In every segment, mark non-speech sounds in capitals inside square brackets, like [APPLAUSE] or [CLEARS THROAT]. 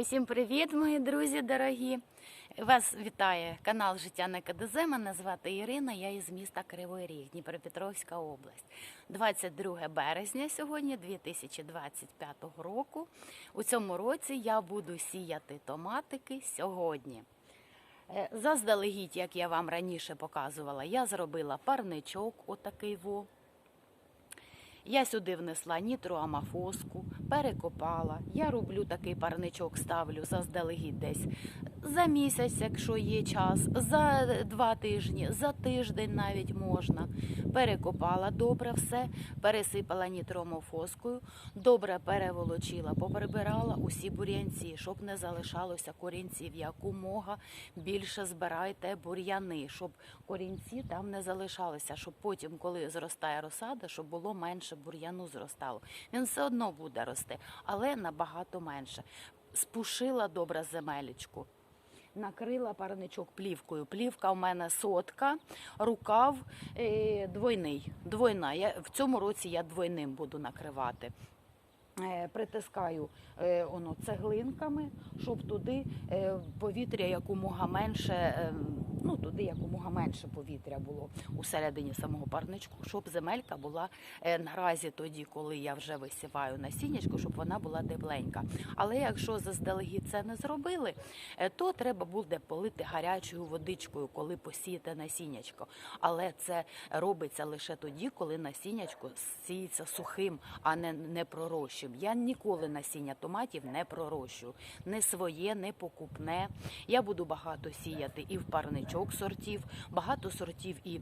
Усім привіт, мої друзі дорогі! Вас вітає канал Життя на КДЗ. Мене звати Ірина, я із міста Кривий Ріг, Дніпропетровська область. 22 березня сьогодні, 2025 року. У цьому році я буду сіяти томатики сьогодні. Е, Заздалегідь, як я вам раніше показувала, я зробила парничок, отакий во. Я сюди внесла нітроамофоску, перекопала. Я роблю такий парничок, ставлю заздалегідь десь за місяць, якщо є час, за два тижні, за тиждень навіть можна. Перекопала добре все, пересипала нітроамофоскою, добре переволочила, поприбирала усі бур'янці, щоб не залишалося корінців. Якомога більше збирайте бур'яни, щоб корінці там не залишалися, щоб потім, коли зростає розсада, щоб було менше бур'яну зростало. Він все одно буде рости, але набагато менше. Спушила добре земелечку. Накрила парничок плівкою. Плівка в мене сотка, рукав е, двойний. Двойна. Я, в цьому році я двойним буду накривати. Е, Притискаю е, воно цеглинками, щоб туди е, повітря якомога менше, е, ну туди якомога менше повітря було усередині самого парничку, щоб земелька була е, наразі тоді, коли я вже висіваю насіннячко, щоб вона була тепленька. Але якщо заздалегідь це не зробили, е, то треба буде полити гарячою водичкою, коли посієте насіннячко. Але це робиться лише тоді, коли насіннячко сіється сухим, а не, не пророщим. Я ніколи насіння томатів не пророщую. Не своє, не покупне. Я буду багато сіяти і в парничок сортів, багато сортів і.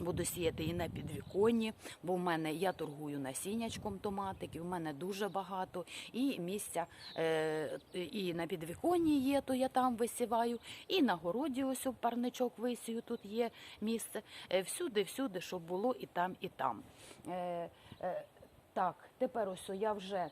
Буду сіяти і на підвіконні, бо в мене я торгую насіннячком томатиків, в мене дуже багато. І місця е, і на підвіконні є, то я там висіваю, і на городі ось парничок висію, тут є місце. Е, всюди, всюди, щоб було і там, і там. Е, е, так, тепер ось я вже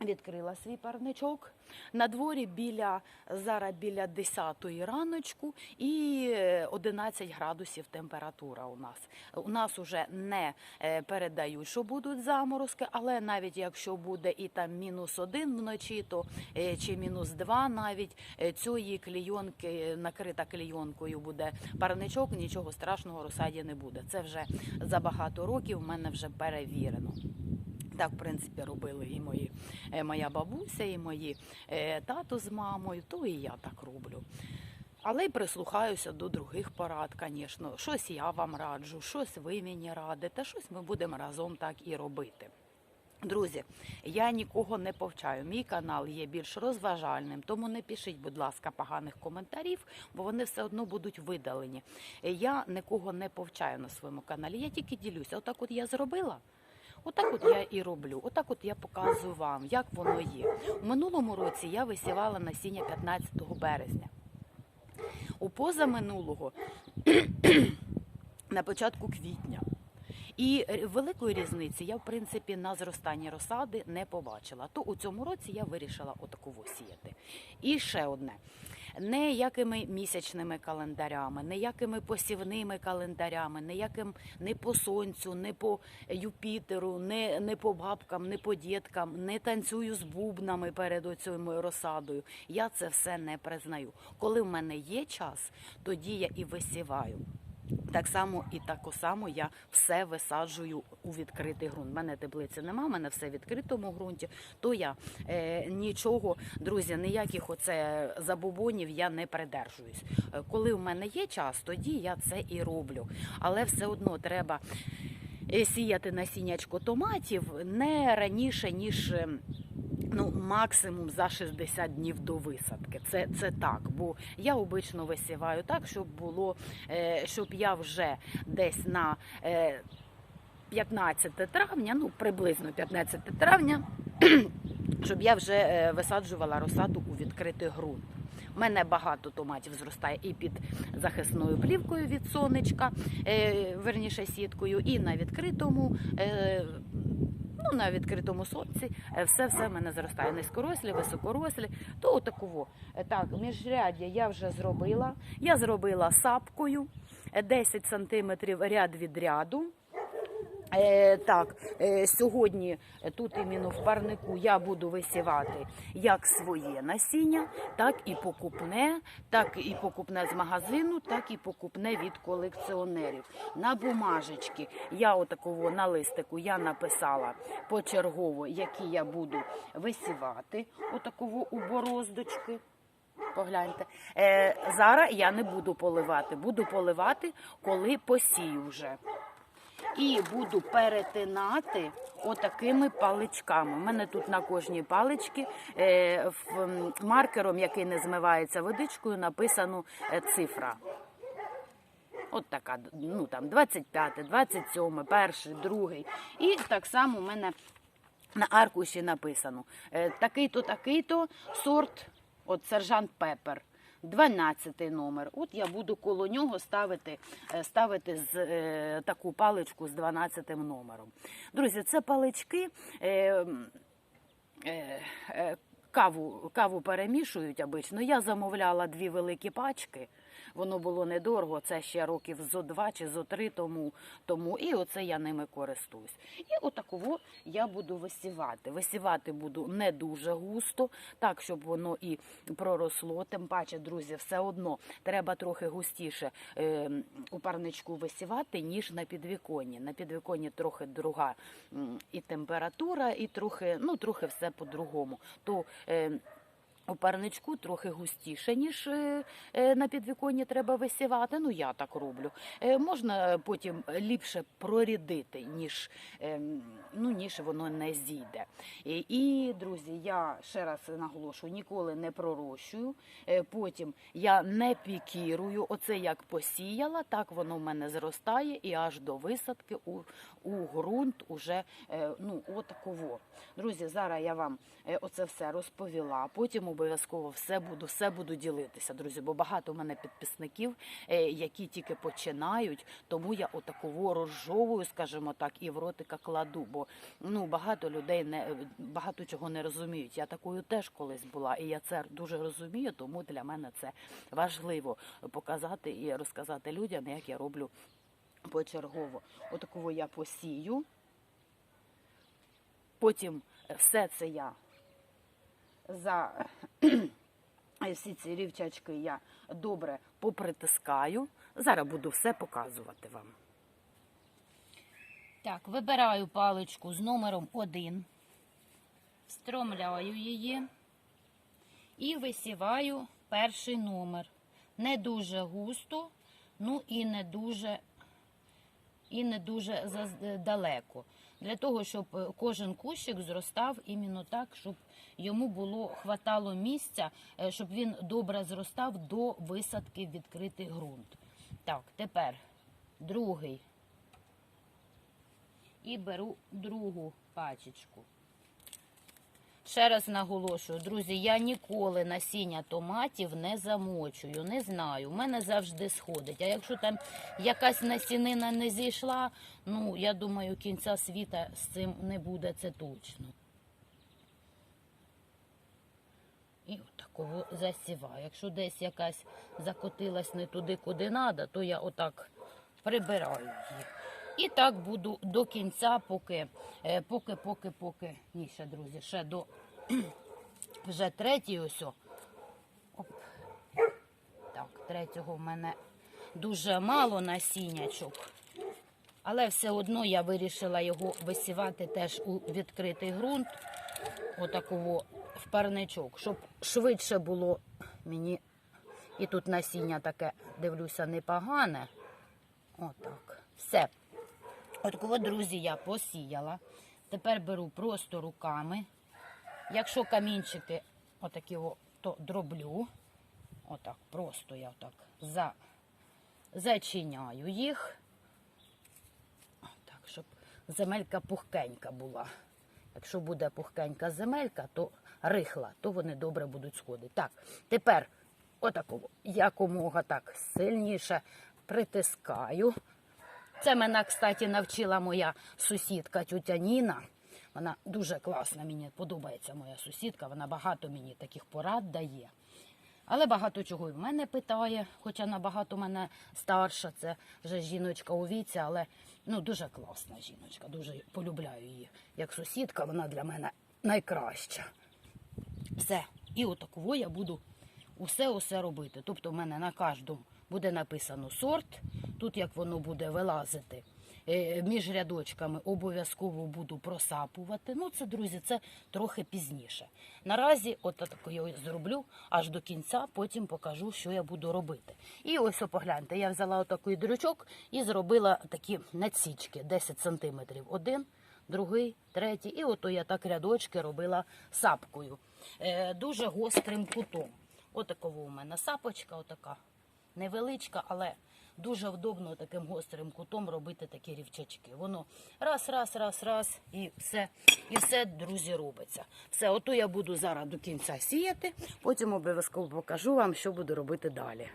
відкрила свій парничок. На дворі біля зараз біля 10 раночку і е, 11 градусів температура у нас. У нас уже не е, передають, що будуть заморозки, але навіть якщо буде і там мінус один вночі, то е, чи мінус два навіть е, цієї клійонки накрита клійонкою буде парничок, нічого страшного розсаді не буде. Це вже за багато років в мене вже перевірено. Так, в принципі, робили і мої, е, моя бабуся, і мої е, тато з мамою, то і я так роблю. Але й прислухаюся до других порад, звісно. Щось я вам раджу, щось ви мені радите, щось ми будемо разом так і робити. Друзі, я нікого не повчаю. Мій канал є більш розважальним, тому не пишіть, будь ласка, поганих коментарів, бо вони все одно будуть видалені. Я нікого не повчаю на своєму каналі. Я тільки ділюся. Отак, от я зробила. Отак от я і роблю. Отак от я показую вам, як воно є. У минулому році я висівала насіння 15 березня. У позаминулого [CLEARS THROAT] на початку квітня. І великої різниці я, в принципі, на зростанні розсади не побачила. То у цьому році я вирішила отаку сіяти. І ще одне. Ніякими місячними календарями, ніякими посівними календарями, ніяким не по сонцю, не по Юпітеру, не, не по бабкам, не по діткам, не танцюю з бубнами перед оцею розсадою. Я це все не признаю. Коли в мене є час, тоді я і висіваю. Так само і так само я все висаджую у відкритий ґрунт. У мене теплиці нема, в мене все в відкритому ґрунті. То я е, нічого, друзі, ніяких оце забобонів я не придержуюсь. Е, Коли в мене є час, тоді я це і роблю. Але все одно треба е, сіяти насіннячко томатів не раніше ніж. Е, Ну, максимум за 60 днів до висадки. Це, це так. Бо я обично висіваю так, щоб було, е, щоб я вже десь на е, 15 травня, ну приблизно 15 травня, [CLEARS THROAT] щоб я вже е, висаджувала розсаду у відкритий ґрунт. У мене багато томатів зростає і під захисною плівкою від сонечка, е, верніше сіткою, і на відкритому. Е, Ну, на відкритому сонці е, все все в мене зростає. Низькорослі, високорослі. То отаково. Е, Так, міжряддя я вже зробила. Я зробила сапкою е, 10 сантиметрів ряд від ряду. Е, так, е, сьогодні тут іменно в парнику я буду висівати як своє насіння, так і покупне, так і покупне з магазину, так і покупне від колекціонерів. На бумажечки я отакого на листику я написала почергово, які я буду висівати, отакого у бороздочки. Погляньте. Е, зараз я не буду поливати. Буду поливати, коли посію вже. І буду перетинати отакими паличками. У мене тут на кожній паличці е, маркером, який не змивається водичкою, написано е, цифра. От така, ну там 25, 27, перший, другий. І так само у мене на аркуші написано е, такий-то, такий-то сорт, от сержант Пепер. 12 номер. От я буду коло нього ставити, е, ставити з, е, таку паличку з 12 номером. Друзі, це палички. Е, е, е, Каву, каву перемішують обично. Я замовляла дві великі пачки. Воно було недорого, це ще років зо два чи зо три тому, тому. І оце я ними користуюсь. І отаково я буду висівати. Висівати буду не дуже густо, так, щоб воно і проросло. Тим паче, друзі, все одно треба трохи густіше е, у парничку висівати, ніж на підвіконні. На підвіконні трохи друга і температура, і трохи, ну, трохи все по-другому. То е, у парничку трохи густіше, ніж е, е, на підвіконні треба висівати. Ну, я так роблю. Е, Можна потім ліпше прорідити, ніж, е, ну, ніж воно не зійде. І, друзі, я ще раз наголошую, ніколи не пророщую. Потім я не пікірую. Оце як посіяла, так воно в мене зростає і аж до висадки у, у ґрунт уже ну, отаково. Друзі, зараз я вам оце все розповіла. Потім обов'язково все буду, все буду ділитися, друзі, бо багато в мене підписників, е, які тільки починають, тому я отаково розжовую, скажімо так, і в ротика кладу. Бо ну багато людей не багато чого не розуміють. Я такою теж колись була, і я це дуже розумію, тому для мене це важливо показати і розказати людям, як я роблю почергово. Отакого я посію. Потім все це я за [CLEARS THROAT] всі ці рівчачки я добре попритискаю. Зараз буду все показувати вам. Так, вибираю паличку з номером 1, встромляю її і висіваю перший номер. Не дуже густо, ну і не дуже і не дуже далеко. Для того, щоб е, кожен кущик зростав іменно так, щоб йому було хватало місця, е, щоб він добре зростав до висадки в відкритий ґрунт. Так, тепер другий. І беру другу пачечку. Ще раз наголошую, друзі, я ніколи насіння томатів не замочую, не знаю. У мене завжди сходить. А якщо там якась насінина не зійшла, ну я думаю, кінця світа з цим не буде, це точно. І отаково засіваю. Якщо десь якась закотилась не туди, куди треба, то я отак прибираю її. І так буду до кінця, поки, е, поки, поки, поки. Ні, ще, друзі, ще до [CLEARS THROAT] вже третій ось. Оп. Так, третього в мене дуже мало насіннячок. Але все одно я вирішила його висівати теж у відкритий ґрунт, отакого в парничок, щоб швидше було мені. І тут насіння таке, дивлюся, непогане. Отак. Все. От друзі, я посіяла. Тепер беру просто руками. Якщо камінчики отакі, то дроблю. Отак, просто я отак за, зачиняю їх. Так, щоб земелька пухкенька була. Якщо буде пухкенька земелька, то рихла, то вони добре будуть сходити. Так, тепер отаково якомога так сильніше притискаю. Це мене, кстати, навчила моя сусідка тютя Ніна. Вона дуже класна, мені подобається моя сусідка. Вона багато мені таких порад дає. Але багато чого і в мене питає, хоча набагато мене старша, це вже жіночка у віці, але ну, дуже класна жіночка, дуже полюбляю її. Як сусідка, вона для мене найкраща. Все. І отаково я буду усе-усе робити. Тобто в мене на кожному буде написано сорт. Тут як воно буде вилазити. е, Між рядочками обов'язково буду просапувати. Ну, це, друзі, це трохи пізніше. Наразі, от таку я зроблю аж до кінця, потім покажу, що я буду робити. І ось погляньте, я взяла отакий дрючок і зробила такі надсічки 10 сантиметрів. Один, другий, третій. І ото я так рядочки робила сапкою. Е, дуже гострим кутом. Отакова у мене сапочка, отака невеличка, але дуже вдобно таким гострим кутом робити такі рівчачки. Воно раз, раз, раз, раз, і все, і все, друзі, робиться. Все, ото я буду зараз до кінця сіяти, потім обов'язково покажу вам, що буду робити далі.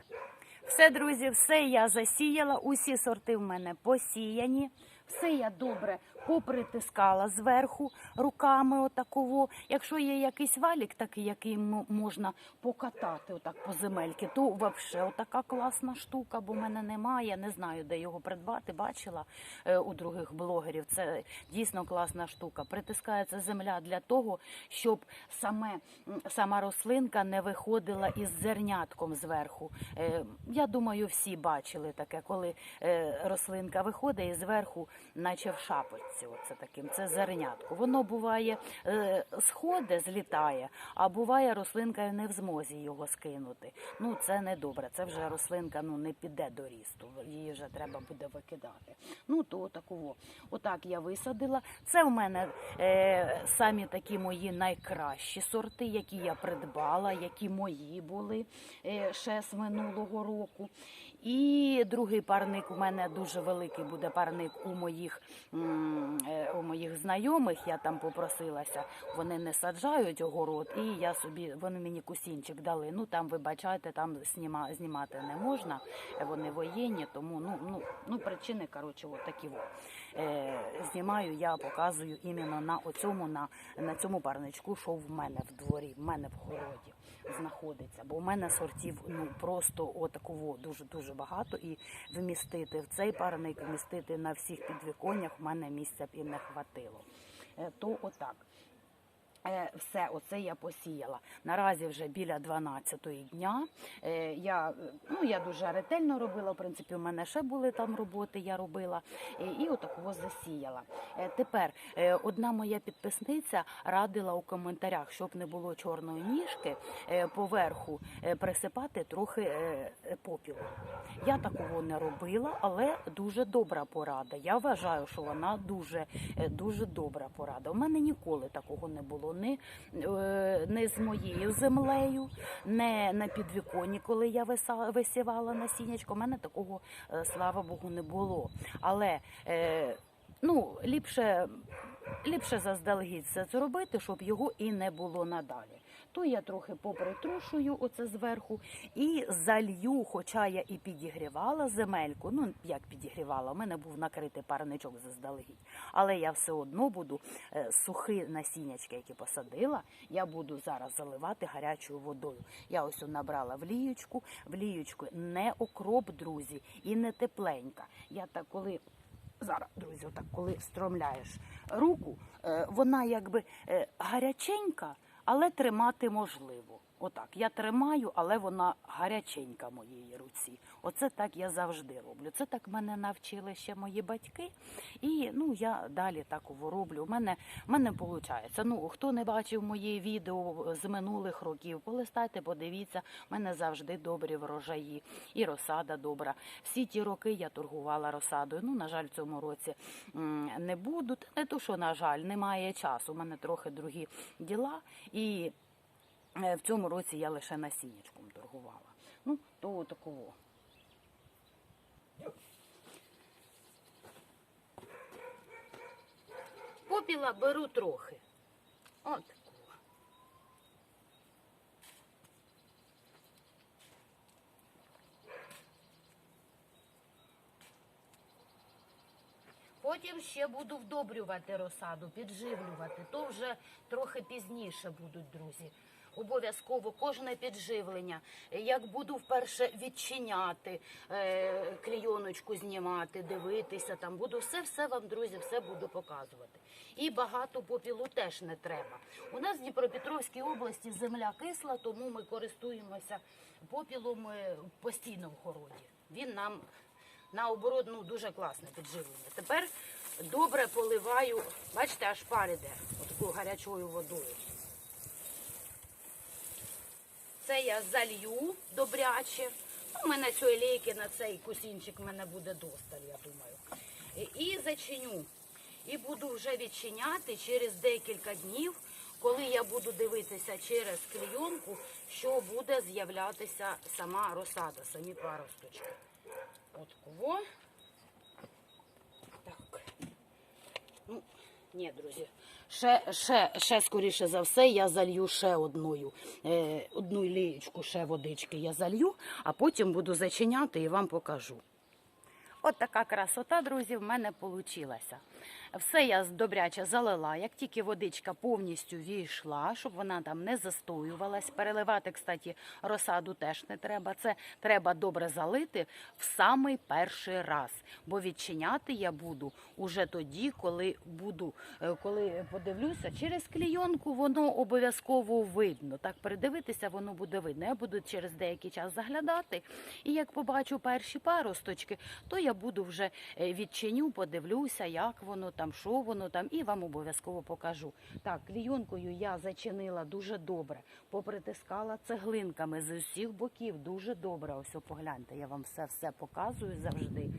Все, друзі, все я засіяла. Усі сорти в мене посіяні. Все я добре попритискала зверху руками отаково. Якщо є якийсь валік, такий, який можна покатати отак по земельки, то взагалі отака класна штука, бо в мене немає. Не знаю, де його придбати. Бачила е, у других блогерів. Це дійсно класна штука. Притискається земля для того, щоб саме сама рослинка не виходила із зернятком зверху. Е, Я думаю, всі бачили таке, коли е, рослинка виходить і зверху, наче в шапочці. Оце таким, це зернятко. Воно буває е, сходить, злітає, а буває рослинка не в змозі його скинути. Ну це не добре. Це вже рослинка ну не піде до рісту. Її вже треба буде викидати. Ну то такого. Отак я висадила. Це в мене е, самі такі мої найкращі сорти, які я придбала, які мої були е, ще з минулого року. І другий парник у мене дуже великий буде парник у моїх е, у моїх знайомих. Я там попросилася. Вони не саджають огород, і я собі вони мені кусінчик дали. Ну там вибачайте, там сніма, знімати не можна. Вони воєнні, тому ну ну ну причини коротше, от такі. От. Е, знімаю, я показую іменно на оцьому на, на цьому парничку, що в мене в дворі, в мене в городі знаходиться. Бо в мене сортів ну просто отакого дуже дуже багато. І вмістити в цей парник, вмістити на всіх підвіконнях в мене місця б і не хватило. Е, то отак. Е, Все, оце я посіяла. Наразі вже біля 12-ї дня. Е, Я, ну, я дуже ретельно робила, в принципі, у мене ще були там роботи, я робила. Е, І отакого засіяла. Тепер одна моя підписниця радила у коментарях, щоб не було чорної ніжки, поверху присипати трохи попілу. Я такого не робила, але дуже добра порада. Я вважаю, що вона дуже, дуже добра порада. У мене ніколи такого не було. Ні, е, не з моєю землею, не на підвіконі, коли я висівала насіннячко. У мене такого, е, слава Богу, не було. Але е, ну, ліпше, ліпше заздалегідь це зробити, щоб його і не було надалі. То я трохи попритрушую оце зверху і залью, хоча я і підігрівала земельку. Ну як підігрівала, у мене був накритий парничок заздалегідь. Але я все одно буду е, сухі насіннячки, які посадила, я буду зараз заливати гарячою водою. Я ось набрала в ліючку, в ліючку не окроп, друзі, і не тепленька. Я так коли Зараз, друзі, отак, коли стромляєш руку, е, вона якби е, гаряченька, але тримати можливо. Отак. Я тримаю, але вона гаряченька в моїй руці. Оце так я завжди роблю. Це так мене навчили ще мої батьки. І ну я далі так роблю. У мене в мене виходить. Ну хто не бачив мої відео з минулих років, полистайте, подивіться. У мене завжди добрі врожаї і розсада добра. Всі ті роки я торгувала розсадою. Ну, на жаль, в цьому році не буду. Не то, що на жаль, немає часу. У мене трохи другі діла. І в цьому році я лише насіннячком торгувала. Ну, то такого. Попіла беру трохи. От. Потім ще буду вдобрювати розсаду, підживлювати. То вже трохи пізніше будуть, друзі. Обов'язково кожне підживлення. Як буду вперше відчиняти, е, клійоночку знімати, дивитися, там буду все, все вам, друзі, все буду показувати. І багато попілу теж не треба. У нас в Дніпропетровській області земля кисла, тому ми користуємося попілом е, постійно в городі. Він нам наоборот ну, дуже класне підживлення. Тепер добре поливаю, бачите, аж пар іде такою гарячою водою. Це я залью добряче. У мене цієї лейки на цей кусінчик в мене буде досталь, я думаю. І- зачиню. І буду вже відчиняти через декілька днів, коли я буду дивитися через клійонку, що буде з'являтися сама розсада, самі паросточки. От кого. Так. Ну, ні, друзі. Ще, ще, ще скоріше за все, я залью ще одною, е, одну лієчку ще водички я залью, а потім буду зачиняти і вам покажу. От така красота, друзі, в мене вийшла. Все я добряче залила. Як тільки водичка повністю війшла, щоб вона там не застоювалась. Переливати, кстати, розсаду теж не треба. Це треба добре залити в самий перший раз. Бо відчиняти я буду уже тоді, коли буду, е, коли подивлюся, через клійонку воно обов'язково видно. Так передивитися, воно буде видно. Я буду через деякий час заглядати. І як побачу перші паросточки, то я буду вже е, відчиню, подивлюся, як воно там, що воно там, і вам обов'язково покажу. Так, клійонкою я зачинила дуже добре, попритискала цеглинками з усіх боків. Дуже добре. Ось погляньте, я вам все все показую завжди.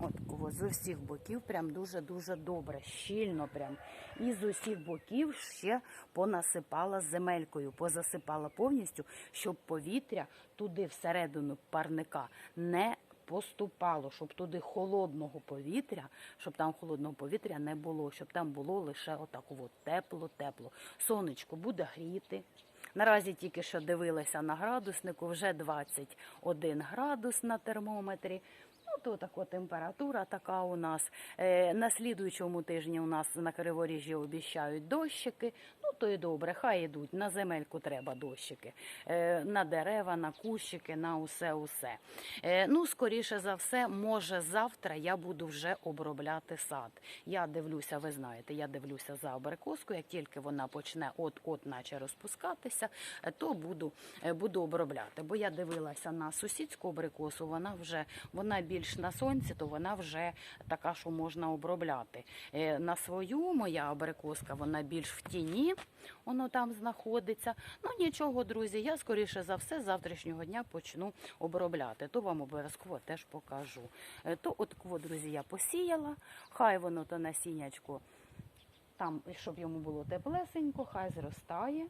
От з усіх боків прям дуже-дуже добре, щільно прям. І з усіх боків ще понасипала земелькою, позасипала повністю, щоб повітря туди всередину парника не поступало, щоб туди холодного повітря, щоб там холодного повітря не було, щоб там було лише отаково тепло-тепло. Сонечко буде гріти. Наразі тільки що дивилася на градуснику, вже 21 градус на термометрі. То така температура така у нас. Е, на слідуючому тижні у нас на Криворіжжі обіщають дощики. Ну, то і добре, хай ідуть. На земельку треба дощики. Е, на дерева, на кущики, на усе-усе. Е, ну, скоріше за все, може завтра я буду вже обробляти сад. Я дивлюся, ви знаєте, я дивлюся за абрикоску. Як тільки вона почне от-от наче розпускатися, то буду, буду обробляти. Бо я дивилася на сусідську абрикосу, вона вже вона більш на сонці, то вона вже така, що можна обробляти. Е, На свою моя абрикоска, вона більш в тіні, воно там знаходиться. Ну нічого, друзі, я скоріше за все з завтрашнього дня почну обробляти. То вам обов'язково теж покажу. Е, То от друзі, я посіяла, хай воно то насіннячко там, щоб йому було теплесенько, хай зростає.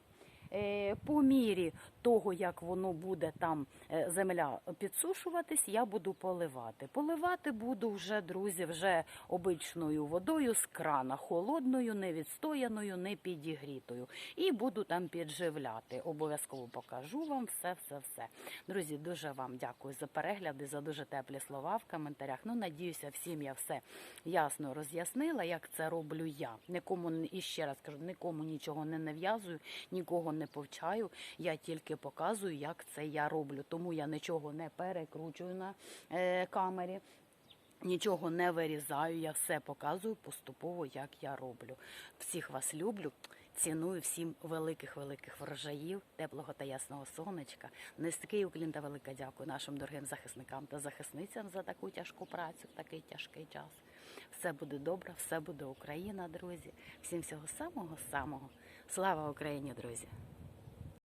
Е, По мірі того, як воно буде там е, земля підсушуватись, я буду поливати. Поливати буду вже, друзі, вже обичною водою з крана, холодною, не відстояною, не підігрітою. І буду там підживляти. Обов'язково покажу вам все, все, все. Друзі, дуже вам дякую за перегляди, за дуже теплі слова в коментарях. Ну, надіюся, всім я все ясно роз'яснила, як це роблю я. Нікому і ще раз кажу, нікому нічого не нав'язую, нікого не повчаю. Я тільки показую, як це я роблю. Тому я нічого не перекручую на е, камері. Нічого не вирізаю, я все показую поступово, як я роблю. Всіх вас люблю, ціную всім великих великих врожаїв, теплого та ясного сонечка. Низький уклін та велика дякую нашим дорогим захисникам та захисницям за таку тяжку працю такий тяжкий час. Все буде добре, все буде Україна, друзі. Всім всього самого самого. Слава Україні, друзі!